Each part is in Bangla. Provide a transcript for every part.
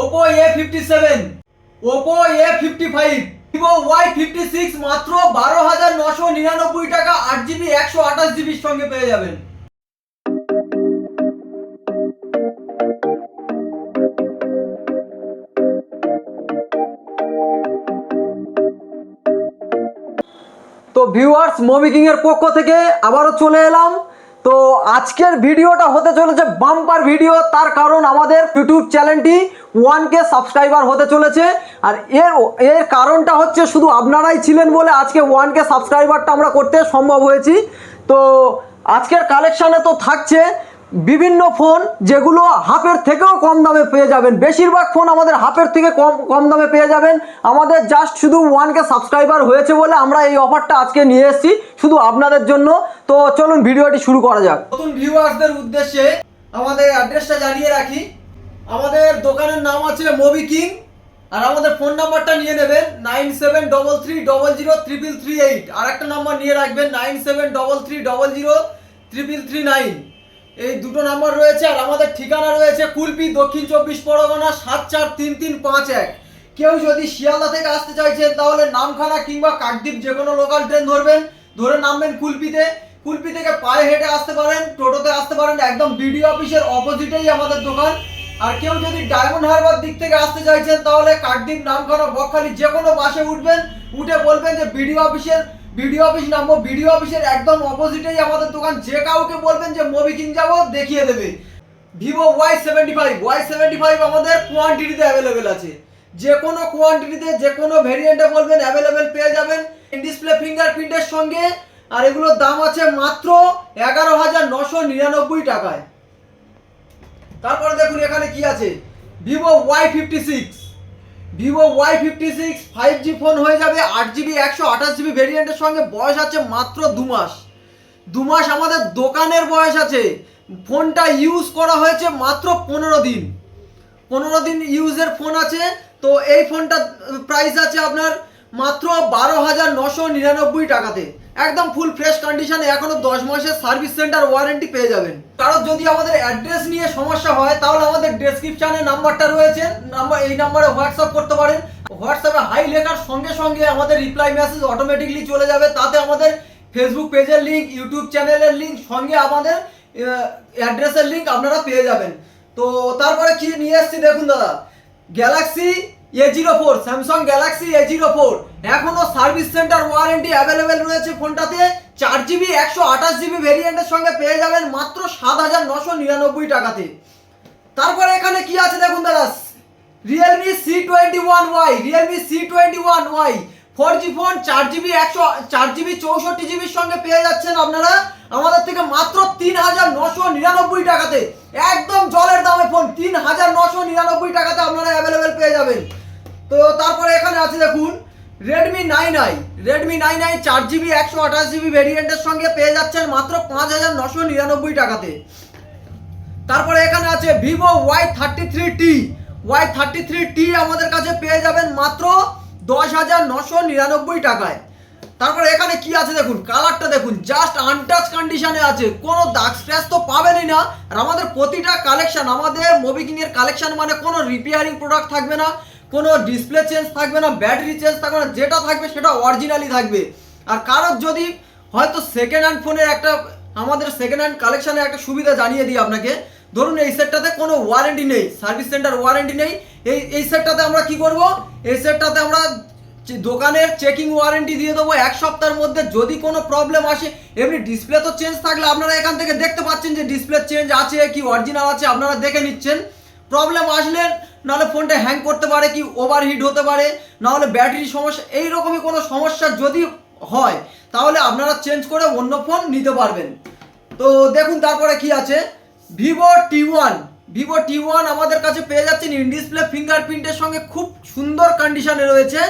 Oppo A fifty seven Oppo A fifty five Vivo Y fifty six মাত্র বারো হাজার নশো নিরানব্বই টাকা আট জিবি একশো আঠাশ জিবির সঙ্গে পেয়ে যাবেন। তো ভিউয়ার্স মুভি কিং এর পক্ষ থেকে আবারও চলে এলাম। তো আজকের ভিডিওটা হতে চলেছে বাম্পার ভিডিও তার কারণ আমাদের ইউটিউব চ্যানেলটি ওয়ান কে সাবস্ক্রাইবার হতে চলেছে। আর এর এর কারণটা হচ্ছে শুধু আপনারাই ছিলেন বলে আজকে ওয়ান কে সাবস্ক্রাইবারটা আমরা করতে সম্ভব হয়েছি। তো আজকের কালেকশানে তো থাকছে। বিভিন্ন ফোন যেগুলো হাফের থেকেও কম দামে পেয়ে যাবেন। বেশিরভাগ ফোন আমাদের হাফের থেকে কম কম দামে পেয়ে যাবেন। আমাদের জাস্ট শুধু ওয়ানকে সাবস্ক্রাইবার হয়েছে বলে আমরা এই অফারটা আজকে নিয়ে এসেছি, শুধু আপনাদের জন্য। তো চলুন ভিডিওটি শুরু করা যাক। নতুন ভিউয়ার্সদের উদ্দেশ্যে আমাদের অ্যাড্রেসটা জানিয়ে রাখি। আমাদের দোকানের নাম আছে মোবি কিং আর আমাদের ফোন নাম্বারটা নিয়ে নেবেন nine seven double three double zero triple three eight আর একটা নাম্বার নিয়ে রাখবেন nine seven double three double zero triple three nine এই দুটো নাম্বার রয়েছে আর আমাদের ঠিকানা রয়েছে কুলপি দক্ষিণ চব্বিশ পরগনা সাত চার তিন তিন পাঁচ এক। কেউ যদি শিয়ালদা থেকে আসতে চাইছেন, তাহলে নামখানা কিংবা কাকদ্বীপ যে কোনো লোকাল ট্রেন ধরবেন। ধরে নামবেন কুলপিতে। কুলপি থেকে পায়ে হেঁটে আসতে পারেন, টোটোতে আসতে পারেন, একদম বিডিও অফিসের অপোজিটেই আমাদের দোকান। আর কেউ যদি ডায়মন্ড হারবার দিক থেকে আসতে চাইছেন, তাহলে কাকদ্বীপ, নামখানা, বকখালি যে কোনো বাসে উঠবেন। উঠে বলবেন যে বিডিও অফিসের বিডিও অফিস নামবো, বিডিও অফিসের একদম অপোজিটেই আমাদের দোকান। যে কাউকে বলবেন যে মুভি কিং যাব, দেখিয়ে দেবে। Vivo Y seventy five Y seventy five আমাদের কোয়ান্টিটিতে অ্যাভেলেবেল আছে। যে কোনো কোয়ান্টিটিতে যে কোনো ভেরিয়েন্টে বলবেন অ্যাভেলেবেল পেয়ে যাবেন। ডিসপ্লে ফিঙ্গারপ্রিন্টের সঙ্গে, আর এগুলোর দাম আছে মাত্র এগারো হাজার নশো নিরানব্বই টাকায়। তারপরে দেখুন এখানে কি আছে। Vivo Y fifty six Vivo Y fifty six five G phone হয়ে যাবে, আট জিবি একশো আঠাশ জিবি ভেরিয়েন্টের সঙ্গে। বয়স আছে মাত্র দু মাস। দু মাস আমাদের দোকানের বয়স আছে। ফোনটা ইউজ করা হয়েছে মাত্র পনেরো দিন। পনেরো দিন ইউজের ফোন আছে। তো এই ফোনটা প্রাইস আছে আপনার মাত্র বারো হাজার নশো নিরানব্বই টাকাতে। একদম ফুল ফ্রেশ কন্ডিশনে এখনও দশ মাসের সার্ভিস সেন্টার ওয়ারেন্টি পেয়ে যাবেন। কারণ যদি আমাদের অ্যাড্রেস নিয়ে সমস্যা হয়, তাহলে আমাদের ডেসক্রিপশনে নাম্বারটা রয়েছে। নাম্বার এই নাম্বারে হোয়াটসঅ্যাপ করতে পারেন। হোয়াটসঅ্যাপে হাই লেখার সঙ্গে সঙ্গে আমাদের রিপ্লাই মেসেজ অটোমেটিকলি চলে যাবে। তাতে আমাদের ফেসবুক পেজের লিঙ্ক ইউটিউব চ্যানেলের লিঙ্ক সঙ্গে আমাদের অ্যাড্রেসের লিঙ্ক আপনারা পেয়ে যাবেন। তো তারপরে কি নিয়ে এসেছি দেখুন দাদা। Galaxy A zero four Samsung Galaxy A zero four এখনও সার্ভিস সেন্টার ওয়ারেন্টি অ্যাভেলেবেল রয়েছে ফোনটাতে। চার জিবি একশো আঠাশ জিবি ভেরিয়েন্টের সঙ্গে পেয়ে যাবেন মাত্র সাত হাজার নশো নিরানব্বই টাকাতে। তারপরে এখানে কি আছে দেখুন দাদা? Realme C twenty one Y Realme C twenty one Y four G phone চার জিবি একশো, চার জিবি চৌষট্টি জিবির সঙ্গে পেয়ে যাচ্ছেন আপনারা। আমাদের থেকে মাত্র তিন হাজার নশো নিরানব্বই টাকাতে একদম জলের দামে ফোন তিন হাজার নশো নিরানব্বই টাকাতে আপনারা অ্যাভেলেবেল পেয়ে যাবেন তো তারপরে এখানে আছে দেখুন Redmi nine I Redmi nine I চার জিবি একশো আঠাশ জিবি ভেরিয়েন্টের সঙ্গে পেয়ে যাচ্ছেন মাত্র পাঁচ হাজার নশো নিরানব্বই টাকাতে। তারপরে এখানে আছে Vivo Y thirty three T Y thirty three T আমাদের কাছে পেয়ে যাবেন মাত্র দশ হাজার নশো নিরানব্বই টাকায়। তারপরে এখানে কি আছে দেখুন, কালারটা দেখুন জাস্ট আনটাচ কন্ডিশনে আছে, কোনো দাগ স্ক্র্যাচ তো পাবেনই না, আর আমাদের প্রতিটা কালেকশন আমাদের মোবিকিং এর কালেকশন মানে কোনো রিপেয়ারিং প্রোডাক্ট থাকবে না। কোনো ডিসপ্লে চেঞ্জ থাকবে না ব্যাটারি চেঞ্জ থাকবে না, যেটা থাকবে সেটা অরিজিনালি থাকবে। আর কারোর যদি হয়তো সেকেন্ড হ্যান্ড ফোনের একটা, আমাদের সেকেন্ড হ্যান্ড কালেকশানের একটা সুবিধা জানিয়ে দিই আপনাকে, ধরুন এই সেটটাতে কোনো ওয়ারেন্টি নেই সার্ভিস সেন্টার ওয়ারেন্টি নেই, এই এই সেটটাতে আমরা কি করব? এই সেটটাতে আমরা দোকানের চেকিং ওয়ারেন্টি দিয়ে দেবো, এক সপ্তাহের মধ্যে যদি কোনো প্রবলেম আসে, এমনি ডিসপ্লে তো চেঞ্জ থাকলে আপনারা এখান থেকে দেখতে পাচ্ছেন যে ডিসপ্লে চেঞ্জ আছে কি অরিজিনাল আছে, আপনারা দেখে নিচ্ছেন। প্রবলেম আসলে নাহলে ফোনটা হ্যাং করতে পারে কি ওভারহিট হতে পারে, নাহলে ব্যাটারি সমস্যা এই রকমই কোনো সমস্যা যদি হয়, তাহলে আপনারা চেঞ্জ করে অন্য ফোন নিতে পারবেন। তো দেখুন তারপরে কি আছে? Vivo T one Vivo T one আমাদের কাছে পেয়ে যাচ্ছেন ইন ডিসপ্লে ফিঙ্গারপ্রিন্টের সঙ্গে খুব সুন্দর কন্ডিশনে রয়েছে।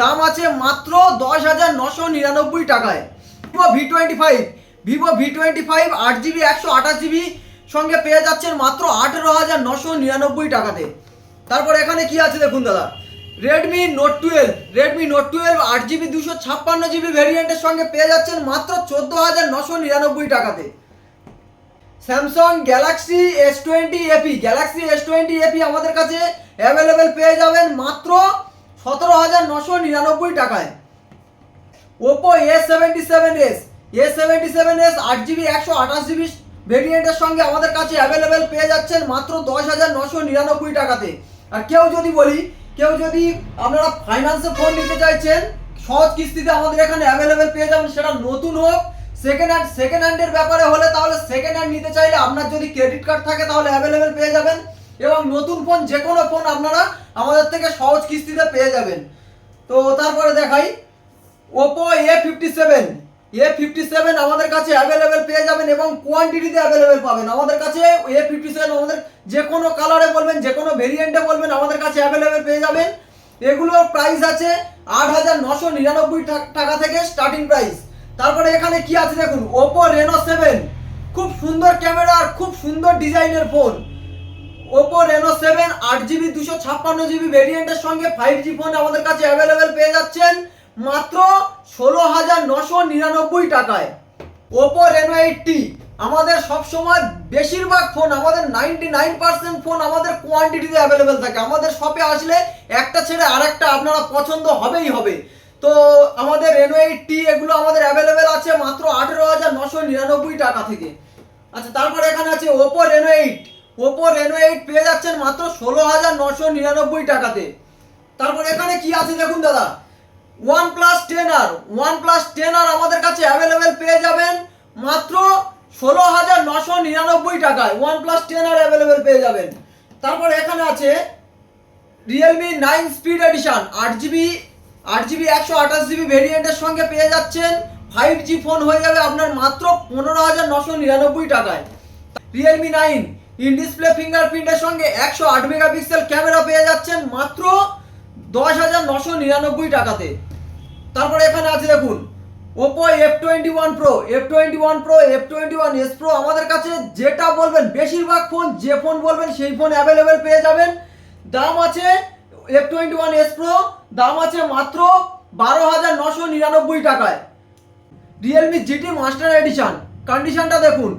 দাম আছে মাত্র দশ হাজার নশো নিরানব্বই টাকায়। Vivo V twenty five Vivo V twenty five আট জিবি একশো আঠাশ জিবি সঙ্গে পেয়ে যাচ্ছেন মাত্র আঠেরো হাজার নশো নিরানব্বই টাকাতে। তারপর এখানে কি আছে দেখুন দাদা? Redmi note twelve Redmi note twelve আট জিবি দুশো ছাপ্পান্ন জিবি ভেরিয়েন্টের সঙ্গে পেয়ে যাচ্ছেন মাত্র চোদ্দ হাজার নশো নিরানব্বই টাকাতে। Samsung Galaxy S twenty AP Galaxy S twenty AP আমাদের কাছে অ্যাভেলেবেল পেয়ে যাবেন মাত্র সতেরো হাজার নশো নিরানব্বই টাকায়। Oppo A seventy seven S A seventy seven S আট জিবি একশো আঠাশ জিবি ভেরিয়েন্টের সঙ্গে আমাদের কাছে অ্যাভেলেবেল পেয়ে যাচ্ছেন মাত্র দশ হাজার নশো নিরানব্বই টাকাতে। আর কেউ যদি বলি, কেউ যদি আপনারা ফাইন্যান্সে ফোন নিতে চাইছেন, সহজ কিস্তিতে আমাদের এখানে অ্যাভেলেবেল পেয়ে যাবেন, সেটা নতুন হোক সেকেন্ড হ্যান্ড সেকেন্ড হ্যান্ডের ব্যাপারে হলে তাহলে সেকেন্ড হ্যান্ড নিতে চাইলে আপনার যদি ক্রেডিট কার্ড থাকে, তাহলে অ্যাভেলেবেল পেয়ে যাবেন। এবং নতুন ফোন যে কোনো ফোন আপনারা আমাদের থেকে সহজ কিস্তিতে পেয়ে যাবেন। তো তারপরে দেখাই Oppo A fifty seven A fifty seven আমাদের কাছে অ্যাভেলেবেল পেয়ে যাবেন এবং কোয়ান্টিটিতে অ্যাভেলেবেল পাবেন। আমাদের কাছে এ ফিফটি সেভেন আমাদের যে কোনো কালারে বলবেন, যে কোনো ভেরিয়েন্টে বলবেন, আমাদের কাছে অ্যাভেলেবেল পেয়ে যাবেন। এগুলোর প্রাইস আছে আট হাজার নশো নিরানব্বই টাকা থেকে স্টার্টিং প্রাইস তারপরে এখানে কি আছে দেখুন? ওপো রেনো সেভেন খুব সুন্দর ক্যামেরা আর খুব সুন্দর ডিজাইনের ফোন ওপো রেনো সেভেন আট জিবি দুশো ছাপ্পান্ন জিবি ভেরিয়েন্টের সঙ্গে ফাইভ জি ফোন আমাদের কাছে অ্যাভেলেবেল পেয়ে যাচ্ছেন। মাত্র ষোলো হাজার নশো নিরানব্বই টাকায়। ওপো রেনো এইটটি আমাদের সবসময় বেশিরভাগ ফোন আমাদের নাইনটি নাইন পার্সেন্ট ফোন আমাদের কোয়ান্টিটিতে অ্যাভেলেবেল থাকে। আমাদের শপে আসলে একটা ছেড়ে আরেকটা আপনারা পছন্দ হবেই হবে। তো আমাদের রেনো এইটটি এগুলো আমাদের অ্যাভেলেবেল আছে মাত্র আঠেরো হাজার নশো নিরানব্বই টাকা থেকে। আচ্ছা তারপরে এখানে আছে Oppo Reno eight Oppo Reno eight পেয়ে যাচ্ছেন মাত্র ষোলো হাজার নশো নিরানব্বই টাকাতে। তারপর এখানে কি আছে দেখুন দাদা? OnePlus ten R OnePlus ten R আমাদের কাছে অ্যাভেলেবেল পেয়ে যাবেন মাত্র ষোলো হাজার নশো নিরানব্বই টাকায় ওয়ান প্লাস টেন অ্যাভেলেবেল পেয়ে যাবেন। তারপর এখানে আছে রিয়েলমি নাইন স্পিড এডিশন আট জিবি আট জিবি একশো আঠাশ জিবি ভেরিয়েন্টের সঙ্গে পেয়ে যাচ্ছেন। ফাইভ জি ফোন হয়ে যাবে আপনার মাত্র পনেরো হাজার নশো নিরানব্বই টাকায়। রিয়েলমি নাইন ইন ডিসপ্লে ফিঙ্গারপ্রিন্টের সঙ্গে একশো আট মেগাপিক্সেল ক্যামেরা পেয়ে যাচ্ছেন মাত্র দশ হাজার নশো নিরানব্বই টাকাতে। তারপরে এখানে আছে দেখুন Oppo F twenty one pro F twenty one pro F twenty one S pro আমাদের কাছে যেটা বলবেন, বেশিরভাগ ফোন যে ফোন বলবেন, সেই ফোন অ্যাভেলেবেল পেয়ে যাবেন। দাম আছে F twenty one S pro দাম আছে মাত্র বারো হাজার নশো নিরানব্বই টাকায়। রিয়েলমি জিটি মাস্টার এডিশন কন্ডিশনটা দেখুন।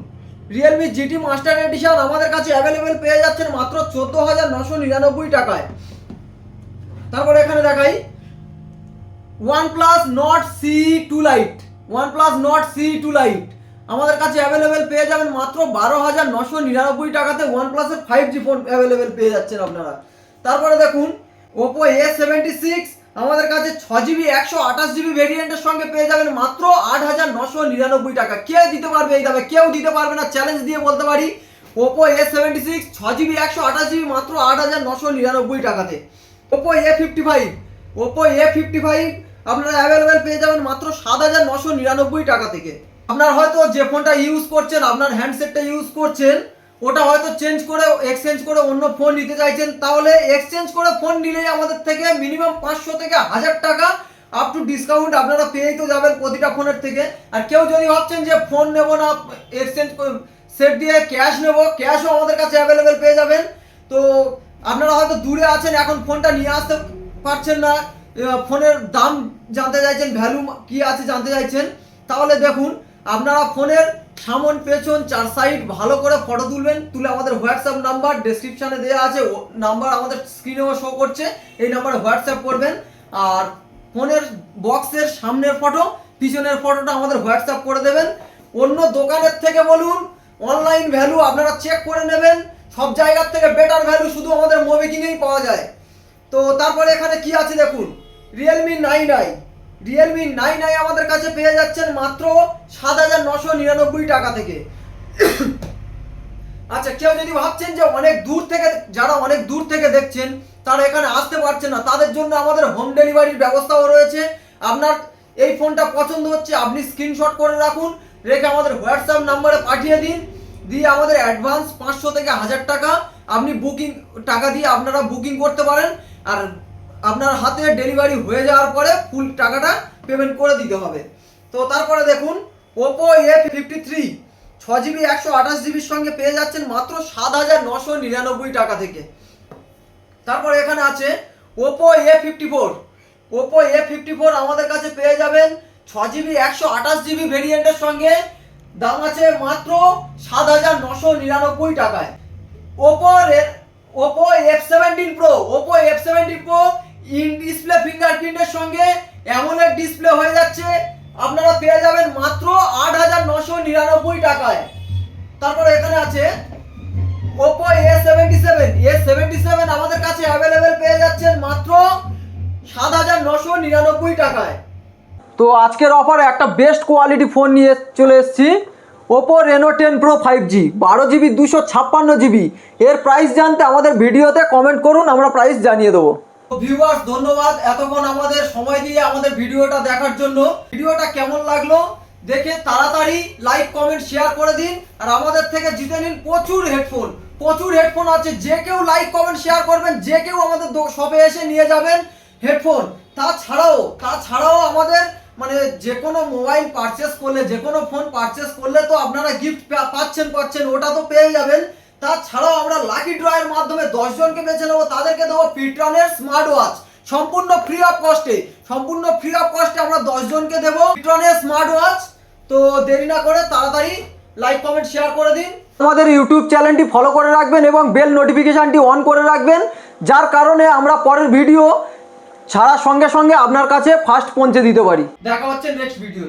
রিয়েলমি জিটি মাস্টার এডিশন আমাদের কাছে অ্যাভেলেবেল পেয়ে যাচ্ছেন মাত্র চোদ্দ হাজার নশো নিরানব্বই টাকায়। তারপরে এখানে দেখাই। OnePlus Nord C two lite OnePlus Nord C two lite আমাদের কাছে অ্যাভেলেবেল পেয়ে যাবেন মাত্র বারো হাজার নশো নিরানব্বই টাকাতে ওয়ান প্লাসের ফাইভ জি ফোন অ্যাভেলেবেল পেয়ে যাচ্ছেন আপনারা। তারপরে দেখুন ওপো এ সেভেন্টি সিক্স আমাদের কাছে ছ জিবি একশো আঠাশ জিবি ভেরিয়েন্টের সঙ্গে পেয়ে যাবেন মাত্র আট হাজার নশো নিরানব্বই টাকা। কে দিতে পারবে এই দামে, কেউ দিতে পারবে না চ্যালেঞ্জ দিয়ে বলতে পারি। ওপো এ সেভেন্টি সিক্স ছ জিবি একশো আঠাশ জিবি মাত্র আট হাজার নশো নিরানব্বই টাকাতে। Oppo A fifty five Oppo A fifty five আপনারা অ্যাভেলেবেল পেয়ে যাবেন মাত্র সাত হাজার নশো নিরানব্বই টাকা থেকে। আপনার হয়তো যে ফোনটা ইউজ করছেন, আপনার হ্যান্ডসেটটা ইউজ করছেন, ওটা হয়তো চেঞ্জ করে এক্সচেঞ্জ করে অন্য ফোন নিতে চাইছেন, তাহলে এক্সচেঞ্জ করে ফোন নিলেই আমাদের থেকে মিনিমাম পাঁচশো থেকে হাজার টাকা আপ টু ডিসকাউন্ট আপনারা পেয়েই তো যাবেন প্রতিটা ফোনের থেকে। আর কেউ যদি ভাবছেন যে ফোন নেব না এক্সচেঞ্জ সেট দিয়ে ক্যাশ নেব ক্যাশও আমাদের কাছে অ্যাভেলেবেল পেয়ে যাবেন। তো আপনারা হয়তো দূরে আছেন, এখন ফোনটা নিয়ে আসতে পারছেন না। ফোনের দাম জানতে চাইছেন, ভ্যালু কি আছে জানতে চাইছেন, তাহলে দেখুন, আপনারা ফোনের সামন, পেছন, চার সাইড ভালো করে ফটো তুলবেন, তুলে আমাদের হোয়াটসঅ্যাপ নাম্বার ডেসক্রিপশানে দেওয়া আছে, ও নাম্বার আমাদের স্ক্রিনেও শো করছে, এই নাম্বারে হোয়াটসঅ্যাপ করবেন, আর ফোনের বক্সের সামনের ফটো পিছনের ফটোটা আমাদের হোয়াটসঅ্যাপ করে দেবেন। অন্য দোকানের থেকে বলুন অনলাইন ভ্যালু আপনারা চেক করে নেবেন সব জায়গার থেকে বেটার ভ্যালু শুধু আমাদের মোবিকিংয়েই পাওয়া যায়। তো তারপরে এখানে কি আছে দেখুন? Realme nine I Realme nine I আমাদের কাছে পেয়ে যাচ্ছেন মাত্র সাত হাজার নশো নিরানব্বই টাকা থেকে। আচ্ছা কেউ যদি ভাবছেন যে অনেক দূর থেকে, যারা অনেক দূর থেকে দেখছেন, তারা এখানে আসতে পারছেন না। তাদের জন্য আমাদের হোম ডেলিভারির ব্যবস্থাও রয়েছে। আপনার এই ফোনটা পছন্দ হচ্ছে, আপনি স্ক্রিনশট করে রাখুন, রেখে আমাদের হোয়াটসঅ্যাপ নাম্বারে পাঠিয়ে দিন। দিয়ে আমাদের অ্যাডভান্স পাঁচশো থেকে হাজার টাকা আপনি বুকিং টাকা দিয়ে আপনারা বুকিং করতে পারেন। আর আপনার হাতে ডেলিভারি হয়ে যাওয়ার পরে ফুল টাকাটা পেমেন্ট করে দিতে হবে। তো তারপরে দেখুন ওপো এ ফিফটি থ্রি ছ জিবি একশো আঠাশ জিবির সঙ্গে পেয়ে যাচ্ছেন মাত্র সাত হাজার নশো নিরানব্বই টাকা থেকে। তারপর এখানে আছে Oppo A fifty four Oppo A fifty four আমাদের কাছে পেয়ে যাবেন ছ জিবি একশো আঠাশ জিবি ভেরিয়েন্টের সঙ্গে দাম আছে মাত্র সাত হাজার নশো নিরানব্বই টাকায়। Oppo Oppo F seventeen pro Oppo F seventeen pro in display ফিঙ্গারপ্রিন্টের সঙ্গে অ্যামোলেড ডিসপ্লে হয়ে যাচ্ছে। আপনারা পেয়ে যাবেন মাত্র আট হাজার নশো নিরানব্বই টাকায়। তারপর এখানে আছে Oppo A seventy seven A seventy seven আমাদের কাছে অ্যাভেলেবেল পেয়ে যাচ্ছেন মাত্র সাত হাজার নশো নিরানব্বই টাকায়। তো আজকের অফারে একটা বেস্ট কোয়ালিটি ফোন নিয়ে চলে এসেছি। Oppo Reno ten pro five G বারো জিবি দুশো ছাপ্পান্ন জিবি এর প্রাইস জানতে আমাদের ভিডিওতে কমেন্ট করুন, আমরা প্রাইস জানিয়ে দেবো। ভিউয়ার্স ধন্যবাদ এতক্ষণ আমাদের সময় দিয়ে আমাদের ভিডিওটা দেখার জন্য। ভিডিওটা কেমন লাগল দেখে তাড়াতাড়ি লাইক কমেন্ট শেয়ার করে দিন। আর আমাদের থেকে জিতে নিন প্রচুর হেডফোন প্রচুর হেডফোন আছে, যে কেউ লাইক কমেন্ট শেয়ার করবেন, যে কেউ আমাদের শপে এসে নিয়ে যাবেন হেডফোন তাছাড়াও তাছাড়াও আমাদের মানে যে কোনো মোবাইল পারচেস করলে, যে কোনো ফোন পারচেস করলে তো আপনারা গিফট পাচ্ছেন পাচ্ছেন, ওটা তো পেয়ে যাবেন। তাছাড়াও আমরা লাকি ড্রয়ের মাধ্যমে দশ জনকে বেছে নেব, তাদেরকে দেবো ফিটরনের স্মার্ট ওয়াচ সম্পূর্ণ ফ্রি অফ কস্টে সম্পূর্ণ ফ্রি অফ কস্টে আমরা দশ জনকে দেবো ফিটরনের স্মার্ট ওয়াচ তো দেরি না করে তাড়াতাড়ি লাইক কমেন্ট শেয়ার করে দিন। আমাদের ইউটিউব চ্যানেলটি ফলো করে রাখবেন এবং বেল নোটিফিকেশনটি অন করে রাখবেন। যার কারণে আমরা পরের ভিডিও ছাড়ার সঙ্গে সঙ্গে আপনার কাছে ফার্স্ট পৌঁছে দিতে পারি। দেখা হচ্ছে নেক্সট ভিডিও